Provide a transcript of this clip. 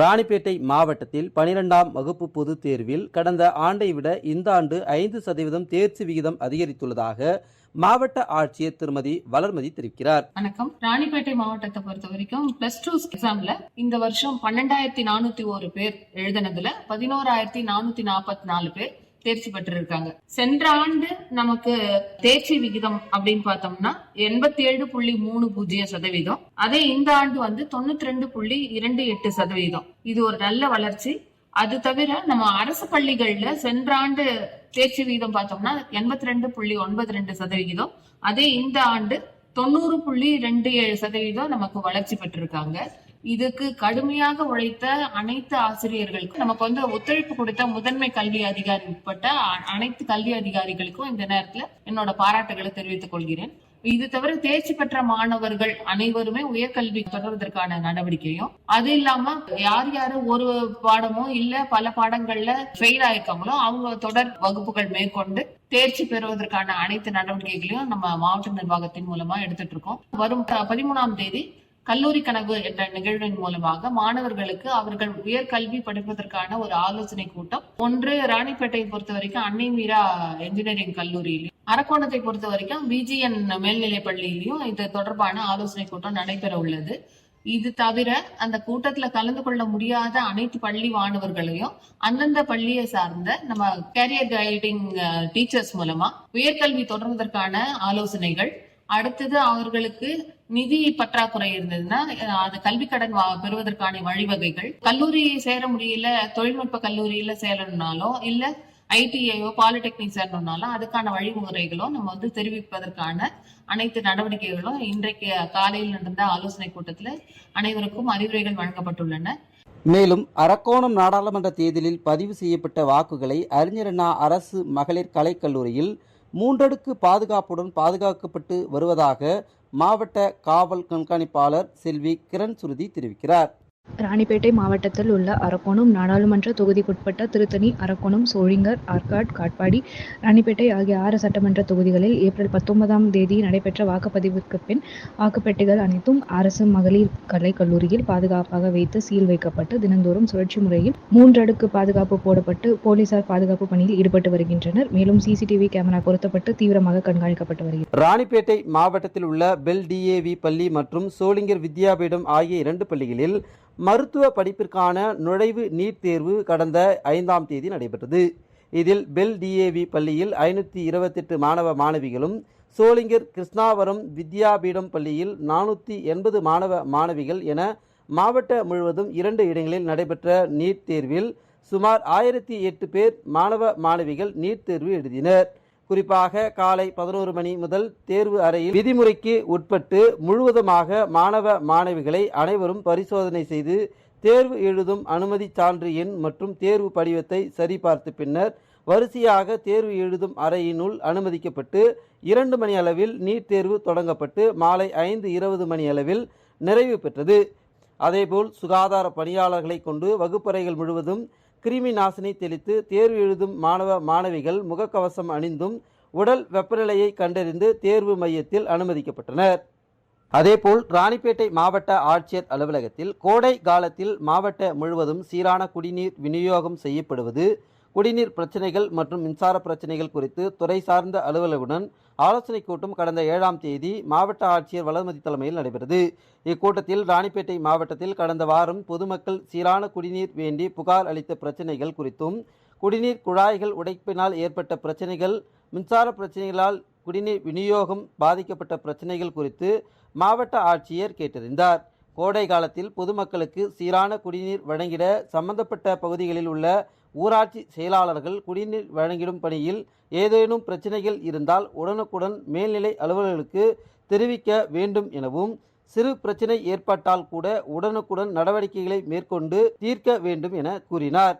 ராணிப்பேட்டை மாவட்டத்தில் பனிரெண்டாம் வகுப்பு பொதுத் தேர்வில் கடந்த ஆண்டை விட இந்த ஆண்டு ஐந்து சதவீதம் தேர்ச்சி விகிதம் அதிகரித்துள்ளதாக மாவட்ட ஆட்சியர் திருமதி வளர்மதி தெரிவிக்கிறார். வணக்கம். ராணிப்பேட்டை மாவட்டத்தை பொறுத்த வரைக்கும் பிளஸ் டூ எக்ஸாம்ல இந்த வருஷம் பன்னெண்டாயிரத்தி நானூத்தி ஒரு பேர் எழுதினதுல பதினோராயிரத்தி நானூத்தி நாற்பத்தி நாலு பேர் தேர்ச்சி பெற்றிருக்காங்க. சென்ற ஆண்டு நமக்கு தேர்ச்சி விகிதம் அப்படின்னு பார்த்தோம்னா எண்பத்தி ஏழு புள்ளி மூணு பூஜ்ஜியம் சதவீதம். அதே இந்த ஆண்டு வந்து தொண்ணூத்தி ரெண்டு புள்ளி இரண்டு எட்டு சதவீதம். இது ஒரு நல்ல வளர்ச்சி. அது தவிர நம்ம அரசு பள்ளிகள்ல சென்ற ஆண்டு தேர்ச்சி விகிதம் பார்த்தோம்னா எண்பத்தி ரெண்டு புள்ளி ஒன்பது ரெண்டு சதவிகிதம் அதே இந்த ஆண்டு தொண்ணூறு புள்ளி ரெண்டு ஏழு சதவீதம் நமக்கு வளர்ச்சி பெற்றிருக்காங்க. இதுக்கு கடுமையாக உழைத்த அனைத்து ஆசிரியர்களுக்கும் நமக்கு வந்து ஒத்துழைப்பு கொடுத்த முதன்மை கல்வி அதிகாரி உட்பட்ட அனைத்து கல்வி அதிகாரிகளுக்கும் இந்த நேரத்துல என்னோட பாராட்டுகளை தெரிவித்துக் கொள்கிறேன். இது தவிர தேர்ச்சி பெற்ற மாணவர்கள் அனைவருமே உயர்கல்வி தொடர்வதற்கான நடவடிக்கையும் அது இல்லாம யார் யாரு ஒரு பாடமோ இல்ல பல பாடங்கள்ல ஃபெயில் ஆயிருக்காங்களோ அவங்க தொடர் வகுப்புகள் மேற்கொண்டு தேர்ச்சி பெறுவதற்கான அனைத்து நடவடிக்கைகளையும் நம்ம மாவட்ட நிர்வாகத்தின் மூலமா எடுத்துட்டு இருக்கோம். வரும் பதிமூணாம் தேதி கல்லூரி கனவு என்ற நிகழ்வின் மூலமாக மாணவர்களுக்கு அவர்கள் உயர்கல்வி படிப்பதற்கான ஒரு ஆலோசனை கூட்டம். ஒன்று ராணிப்பேட்டையை பொறுத்த வரைக்கும் அன்னை மீரா என்ஜினியரிங் கல்லூரியிலும் அரக்கோணத்தை பொறுத்த வரைக்கும் பிஜிஎன் மேல்நிலை பள்ளியிலையும் இது தொடர்பான ஆலோசனை கூட்டம் நடைபெற உள்ளது. இது தவிர அந்த கூட்டத்துல கலந்து கொள்ள முடியாத அனைத்து பள்ளி மாணவர்களையும் அந்தந்த பள்ளியை சார்ந்த நம்ம கேரியர் கைடிங் டீச்சர்ஸ் மூலமா உயர்கல்வி தொடர்வதற்கான ஆலோசனைகள். அடுத்தது அவர்களுக்கு நிதி பற்றாக்குறை இருந்ததுன்னா அது கல்வி கடன் வா- பெறுவதற்கான வழிவகைகள். கல்லூரி சேர முடியல தொழில்நுட்ப கல்லூரியில சேரணும்னாலோ இல்ல ஐடிஐயோ பாலிடெக்னிக் சேரணும்னாலும் அதுக்கான வழிமுறைகளும் நம்ம வந்து தெரிவிப்பதற்கான அனைத்து நடவடிக்கைகளும் இன்றைக்கு காலையில் நடந்த ஆலோசனை கூட்டத்தில் அனைவருக்கும் அறிவுரைகள் வழங்கப்பட்டுள்ளன. மேலும் அரக்கோணம் நாடாளுமன்ற தேர்தலில் பதிவு செய்யப்பட்ட வாக்குகளை அறிஞர் அண்ணா அரசு மகளிர் கலைக்கல்லூரியில் மூன்றடுக்கு பாதுகாப்புடன் பாதுகாக்கப்பட்டு வருவதாக மாவட்ட காவல் கண்காணிப்பாளர் செல்வி கிரண் சுருதி தெரிவிக்கிறார். ராணிப்பேட்டை மாவட்டத்தில் உள்ள அரக்கோணம் நாடாளுமன்ற தொகுதிக்குட்பட்ட திருத்தணி அரக்கோணம் சோழிங்கர் ஆற்காட் காட்பாடி ராணிப்பேட்டை ஆகிய ஆறு சட்டமன்ற தொகுதிகளில் ஏப்ரல் பத்தொன்பதாம் தேதி நடைபெற்ற வாக்குப்பதிவுக்கு பின் வாக்குப்பெட்டிகள் அனைத்தும் அரசு மகளிர் கலைக்கல்லூரியில் பாதுகாப்பாக வைத்து சீல் வைக்கப்பட்டு தினந்தோறும் சுழற்சி முறையில் மூன்றடுக்கு பாதுகாப்பு போடப்பட்டு போலீசார் பாதுகாப்பு பணியில் ஈடுபட்டு வருகின்றனர். மேலும் சிசிடிவி கேமரா பொருத்தப்பட்டு தீவிரமாக கண்காணிக்கப்பட்டு வருகிறது. ராணிப்பேட்டை மாவட்டத்தில் உள்ள பெல் டிஏவி பள்ளி மற்றும் சோளிங்கர் வித்யாபீடம் ஆகிய இரண்டு பள்ளிகளில் மருத்துவ படிப்பிற்கான நுழைவு நீட் தேர்வு கடந்த ஐந்தாம் தேதி நடைபெற்றது. இதில் பெல் டிஏவி பள்ளியில் ஐநூற்றி இருபத்தெட்டு மாணவ மாணவிகளும் சோளிங்கர் கிருஷ்ணாவரம் வித்யாபீடம் பள்ளியில் நானூற்றி எண்பது மாணவ மாணவிகள் என மாவட்ட முழுவதும் இரண்டு இடங்களில் நடைபெற்ற நீட் தேர்வில் சுமார் ஆயிரத்தி எட்டு பேர் மாணவ மாணவிகள் நீட் தேர்வு எழுதினர். குறிப்பாக காலை பதினோரு மணி முதல் தேர்வு அறையில் விதிமுறைக்கு உட்பட்டு முழுவதுமாக மாணவ மாணவிகளை அனைவரும் பரிசோதனை செய்து தேர்வு எழுதும் அனுமதி சான்று எண் மற்றும் தேர்வு படிவத்தை சரிபார்த்து பின்னர் வரிசையாக தேர்வு எழுதும் அறையினுள் அனுமதிக்கப்பட்டு இரண்டு மணி அளவில் நீட் தேர்வு தொடங்கப்பட்டு மாலை ஐந்து இருபது மணி அளவில் நிறைவு பெற்றது. அதேபோல் சுகாதார பணியாளர்களை கொண்டு வகுப்பறைகள் முழுவதும் கிருமி நாசினி தெளித்து தேர்வு எழுதும் மாணவ மாணவிகள் முகக்கவசம் அணிந்தும் உடல் வெப்பநிலையை கண்டறிந்து தேர்வு மையத்தில் அனுமதிக்கப்பட்டனர். அதேபோல் ராணிப்பேட்டை மாவட்ட ஆட்சியர் அலுவலகத்தில் கோடை காலத்தில் மாவட்ட முழுவதும் சீரான குடிநீர் விநியோகம் செய்யப்படுவது குடிநீர் பிரச்சனைகள் மற்றும் மின்சார பிரச்சனைகள் குறித்து துறை சார்ந்த அலுவலருடன் ஆலோசனைக் கூட்டம் கடந்த ஏழாம் தேதி மாவட்ட ஆட்சியர் வளர்மதி தலைமையில் நடைபெற்றது. இக்கூட்டத்தில் ராணிப்பேட்டை மாவட்டத்தில் கடந்த வாரம் பொதுமக்கள் சீரான குடிநீர் வேண்டி புகார் அளித்த பிரச்சனைகள் குறித்தும் குடிநீர் குழாய்கள் உடைப்பினால் ஏற்பட்ட பிரச்சனைகள் மின்சார பிரச்சனைகளால் குடிநீர் விநியோகம் பாதிக்கப்பட்ட பிரச்சனைகள் குறித்து மாவட்ட ஆட்சியர் கேட்டறிந்தார். கோடை காலத்தில் பொதுமக்களுக்கு சீரான குடிநீர் வழங்கிட சம்பந்தப்பட்ட பகுதிகளில் உள்ள ஊராட்சி செயலாளர்கள் குடிநீர் வழங்கிடும் பணியில் ஏதேனும் பிரச்சனைகள் இருந்தால் உடனுக்குடன் மேல்நிலை அலுவலர்களுக்கு தெரிவிக்க வேண்டும் எனவும் சிறு பிரச்சனை ஏற்பட்டால் கூட உடனுக்குடன் நடவடிக்கைகளை மேற்கொண்டு தீர்க்க வேண்டும் என கூறினார்.